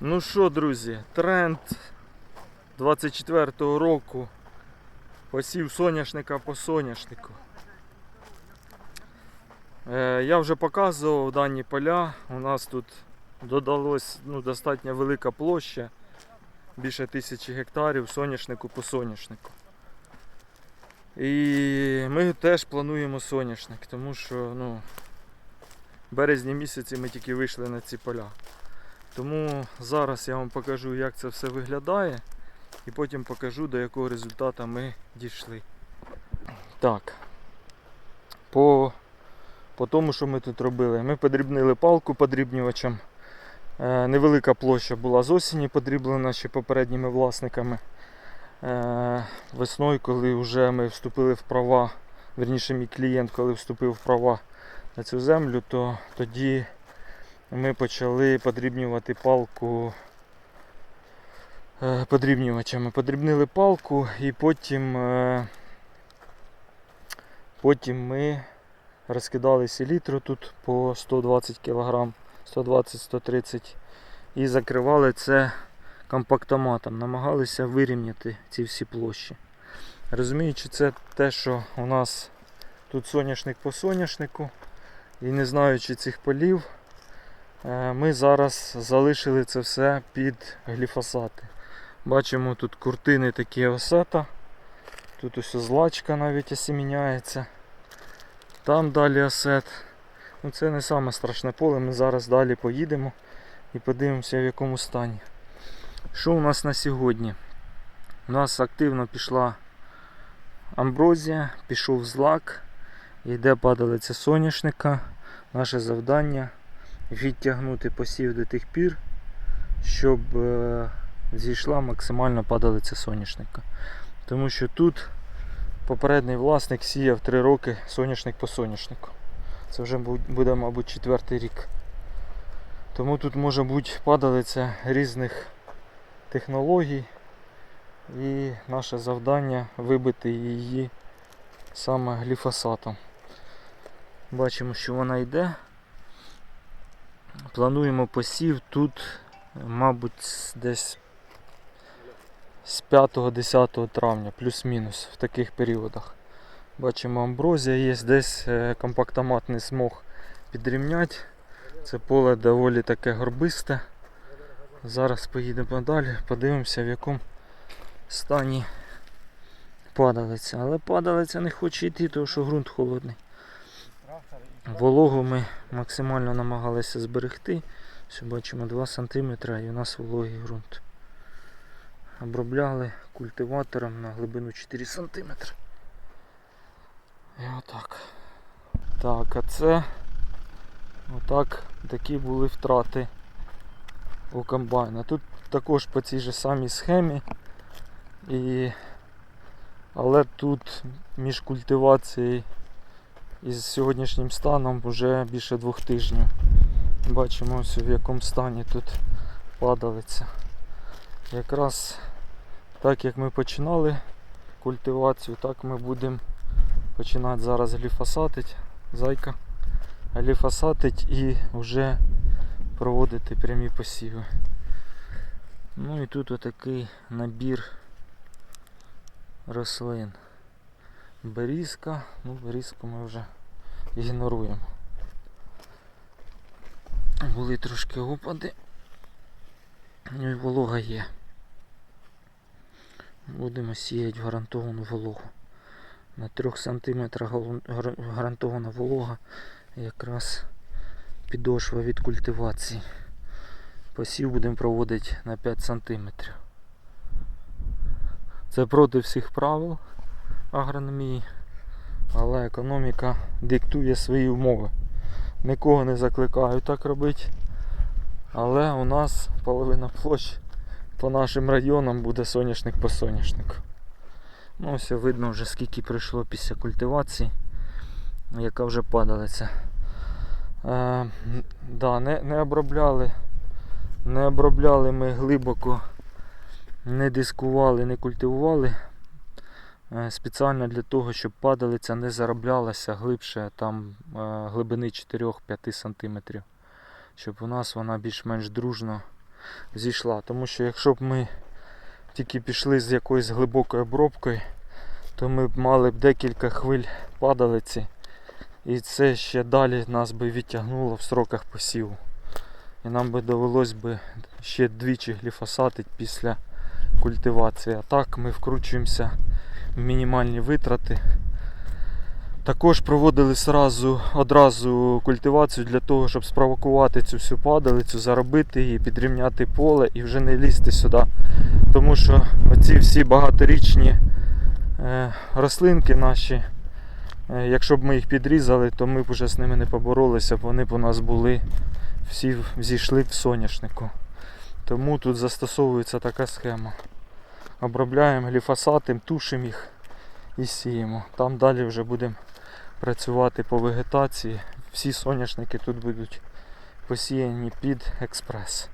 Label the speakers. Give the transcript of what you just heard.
Speaker 1: Ну що, друзі, тренд 24-го року. Посів соняшника по соняшнику. Е, я вже показував дані поля. У нас тут додалось ну, достатньо велика площа. Більше тисячі гектарів соняшнику по соняшнику. І ми теж плануємо соняшник, тому що ну, в березні місяці ми тільки вийшли на ці поля. Тому зараз я вам покажу, як це все виглядає, і потім покажу, до якого результату ми дійшли. Так. По, по тому, що ми тут робили, ми подрібнили палку подрібнювачем. Е, невелика площа була з осені подріблена ще попередніми власниками. Е, весною, коли вже ми вступили в права, верніше мій клієнт, коли вступив в права на цю землю, то тоді ми почали подрібнювати палку е, подрібнювачами. Подрібнили палку і потім, е, потім ми розкидали селітру тут по 120 кг, 120-130 і закривали це компактоматом. Намагалися вирівняти ці всі площі. Розуміючи, це те, що у нас тут соняшник по соняшнику, і не знаючи цих полів, Ми зараз залишили це все під гліфосати. Бачимо тут куртини такі осета. Тут ось злачка навіть осіміняється. Там далі осет. Ну, Це не саме страшне поле, ми зараз далі поїдемо і подивимося в якому стані. Що у нас на сьогодні? У нас активно пішла амброзія, пішов злак, йде падалиця соняшника. Наше завдання відтягнути посів до тих пір, щоб е, зійшла максимально падалиця соняшника. Тому що тут попередній власник сіяв 3 роки соняшник по соняшнику. Це вже буде, мабуть, четвертий рік. Тому тут може бути падалиця різних технологій. І наше завдання вибити її саме гліфосатом. Бачимо, що вона йде. Плануємо посів тут, мабуть, десь з 5-10 травня, плюс-мінус в таких періодах. Бачимо, амброзія є, десь е, компактомат не змог підрівняти. Це поле доволі таке горбисте. Зараз поїдемо далі, подивимося в якому стані падалиця. Але падалиця не хоче йти, тому що ґрунт холодний. Вологу ми максимально намагалися зберегти. Все бачимо 2 см і у нас вологий ґрунт. Обробляли культиватором на глибину 4 см. І отак. Так, а це отак такі були втрати у комбайна. Тут також по цій же самій схемі. І... Але тут між культивацією і з сьогоднішнім станом вже більше двох тижнів. Бачимо ось в якому стані тут падалиця. Якраз так як ми починали культивацію, так ми будемо починати зараз гліфосатить, зайка, гліфосатить і вже проводити прямі посіви. Ну і тут отакий набір рослин. Берізка, ну берізку ми вже ігноруємо. Були трошки опади. Ну і волога є. Будемо сіяти гарантовану вологу. На 3 см гарантована волога якраз підошва від культивації. Посів будемо проводити на 5 см. Це проти всіх правил агрономії, але економіка диктує свої умови. Нікого не закликаю так робити. Але у нас половина площ по нашим районам буде соняшник по соняшнику. Ну ось видно вже скільки пройшло після культивації, яка вже падалиця. Е, да, не, не обробляли, не обробляли ми глибоко, не дискували, не культивували. Е, Спеціально для того, щоб падалиця не зароблялася глибше там е, глибини 4-5 см. Щоб у нас вона більш-менш дружно зійшла. Тому що якщо б ми тільки пішли з якоюсь глибокою обробкою, то ми б мали б декілька хвиль падалиці. І це ще далі нас би відтягнуло в сроках посіву. І нам би довелось би ще двічі гліфосатити після культивації. А так ми вкручуємося мінімальні витрати. Також проводили сразу, одразу культивацію для того, щоб спровокувати цю всю падалицю, заробити її, підрівняти поле і вже не лізти сюди. Тому що оці всі багаторічні е, рослинки наші, е, якщо б ми їх підрізали, то ми б вже з ними не поборолися, б вони б у нас були всі зійшли в соняшнику. Тому тут застосовується така схема. Обробляємо гліфосатом, тушимо їх і сіємо. Там далі вже будемо працювати по вегетації. Всі соняшники тут будуть посіяні під експрес.